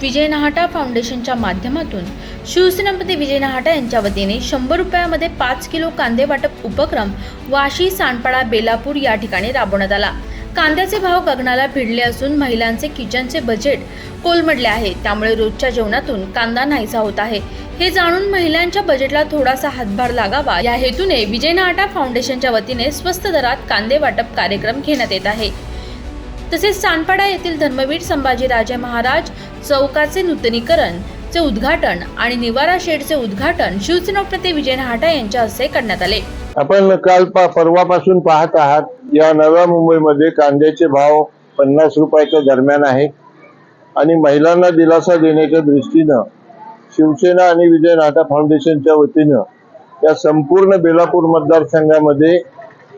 विजय नहाटा फाउंडेशनच्या माध्यमातून शिवसेनापती विजय नहाटा यांच्या वतीने शंभर रुपयामध्ये पाच किलो कांदे वाटप उपक्रम वाशी सांडपाडा बेलापूर या ठिकाणी राबवण्यात आला. कांद्याचे भाव गगनाला भिडले असून महिलांचे किचनचे बजेट कोलमडले आहे. त्यामुळे रोजच्या जेवणातून कांदा नाहीसा होत आहे. हे जाणून महिलांच्या बजेटला थोडासा हातभार लागावा. या हेतूने विजय नाटा फाउंडेशनच्या वतीने स्वस्त दरात कांदे वाटप कार्यक्रम घेण्यात येत आहे. तसेच सानपाडा येथील धर्मवीर संभाजीराजे महाराज चौकाचे नूतनीकरण चे उद्घाटन आणि निवारा शेडचे उद्घाटन शिवसेनापती विजय नाहाटा यांच्या हस्ते करण्यात आले. आपण काल परवापासून पाहत आहात या नव्या मुंबईमध्ये कांद्याचे भाव पन्नास रुपयाच्या दरम्यान आहे आणि महिलांना दिलासा देण्याच्या दृष्टीनं शिवसेना आणि विजय नाटा फाउंडेशनच्या वतीनं या संपूर्ण बेलापूर मतदारसंघामध्ये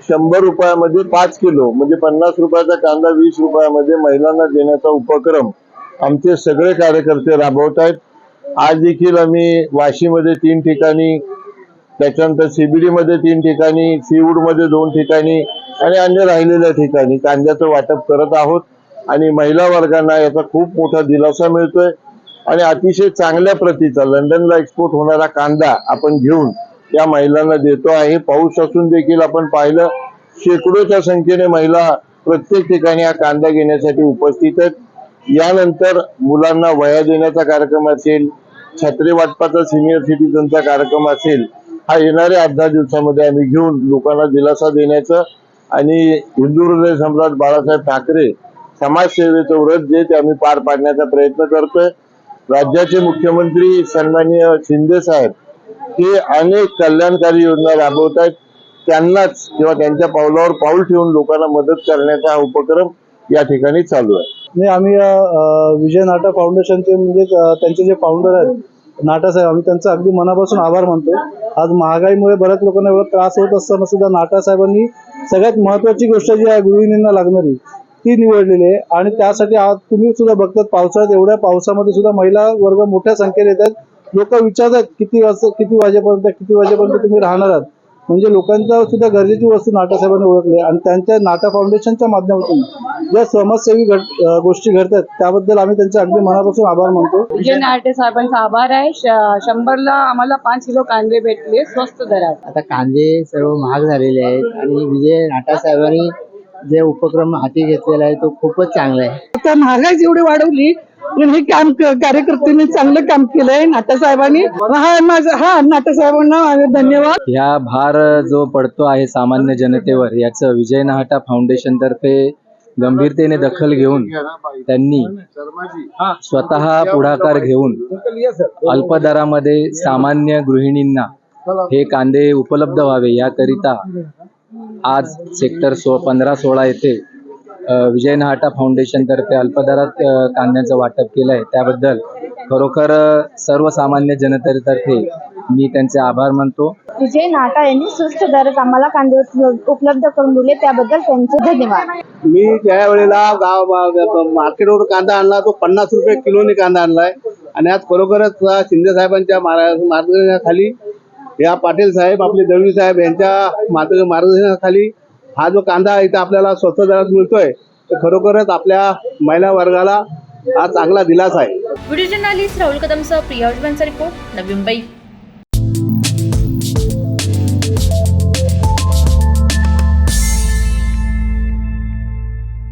शंभर रुपयामध्ये पाच किलो म्हणजे पन्नास रुपयाचा कांदा वीस रुपयामध्ये महिलांना देण्याचा उपक्रम आमचे सगळे कार्यकर्ते राबवत आहेत. आज देखील आम्ही वाशीमध्ये तीन ठिकाणी त्याच्यानंतर सीबीडीमध्ये तीन ठिकाणी सीवूडमध्ये दोन ठिकाणी आणि अन्य राहिलेल्या ठिकाणी कांद्याचं वाटप करत आहोत. आणि महिला वर्गांना याचा खूप मोठा दिलासा मिळतोय. आणि अतिशय चांगल्या प्रतीचा लंडनला एक्सपोर्ट होणारा कांदा आपण घेऊन या महिलांना देतो आहे. पाऊस असून देखील आपण पाहिलं शेकडोच्या संख्येने महिला प्रत्येक ठिकाणी हा कांदा घेण्यासाठी उपस्थित आहेत. यानंतर मुलांना वया देण्याचा कार्यक्रम असेल छत्री वाटपाचा सिनियर सिटीजनचा कार्यक्रम असेल हा येणाऱ्या आठ दहा दिवसामध्ये आम्ही घेऊन लोकांना दिलासा देण्याचं आणि हिंदू हृदय सम्राट बाळासाहेब ठाकरे समाजसेवेचं व्रत जे ते आम्ही पार पाडण्याचा प्रयत्न करतोय. राज्याचे मुख्यमंत्री सन्माननीय शिंदे साहेब हे अनेक कल्याणकारी योजना राबवत आहेत. त्यांनाच किंवा त्यांच्या पावलावर पाऊल ठेवून लोकांना मदत करण्याचा हा उपक्रम या ठिकाणी चालू आहे. नाही आम्ही विजय नाटा फाउंडेशनचे म्हणजे त्यांचे जे फाउंडर आहेत नाटा साहेब आम्ही त्यांचा अगदी मनापासून आभार मानतो. आज महागाईमुळे बऱ्याच लोकांना एवढा त्रास होत असताना सुद्धा नाटा साहेबांनी सगळ्यात महत्वाची गोष्ट जी आहे गृहिणींना लागणारी ती निवडलेली आहे. आणि त्यासाठी आज तुम्ही सुद्धा बघतात पावसाळ्यात एवढ्या पावसामध्ये सुद्धा महिला वर्ग मोठ्या संख्येने येतात. लोक विचारतात किती वाजता किती वाजेपर्यंत किती वाजेपर्यंत तुम्ही राहणार आहात? म्हणजे लोकांच्या सुद्धा गरजेची वस्तू नाटासाहेबांनी ओळखली आणि त्यांच्या नाटा फाउंडेशनच्या माध्यमातून ज्या समाजसेवी गोष्टी घडतात त्याबद्दल आम्ही त्यांचे अगदी मनापासून आभार मानतो. विजय नाटे साहेबांचा आभार आहे. शंभरला आम्हाला पाच किलो कांदे भेटले स्वस्त दरात. आता कांदे सर्व महाग झालेले आहेत आणि विजय नाटा साहेबांनी जे उपक्रम हाती घेतलेला आहे तो खूपच चांगला आहे. आता महागाई जेवढी वाढवली हे काम कार्यकर्त्यांनी चांगलं काम केलंय. नाटासाहेबांनी हा माझा हा नाटासाहेबांना धन्यवाद. ह्या भार जो पडतो आहे सामान्य जनतेवर याचं विजय नाहटा फाउंडेशन तर्फे गंभीरतेने दखल घेऊन त्यांनी स्वतः पुढाकार घेऊन अल्प दरामध्ये सामान्य गृहिणींना हे कांदे उपलब्ध व्हावे याकरिता आज सेक्टर सो पंधरा सोळा येथे विजय नाहटा फाउंडेशन तर्फे अल्पदरात कांद्याचं वाटप केलं आहे त्याबद्दल खरोखर सर्वसामान्य जनतेतर्फे मी त्यांचे आभार मानतो. विजय नाटा यांनी स्वस्त दरात आम्हाला कांदे उपलब्ध उपलब्ध करून दिले. त्याबद्दल त्यांचे धन्यवाद. मी त्या वेळेला गाव मार्केटवर कांदा आणला तो पन्नास रुपये किलोने कांदा आणलाय. आणि आज खरोखरच शिंदे साहेबांच्या मार्ग- मार्गदर्शनाखाली या पाटील साहेब आपले दळवी साहेब यांच्या मार्ग- मार्गदर्शनाखाली हा जो कांदा इथे आपल्याला स्वस्त दरात मिळतोय तर खरोखरच आपल्या महिला वर्गाला हा चांगला दिलासा आहे. व्हिडिओ जर्नालिस्ट राहुल कदमसह प्रिया उजवांचा रिपोर्ट नवी मुंबई.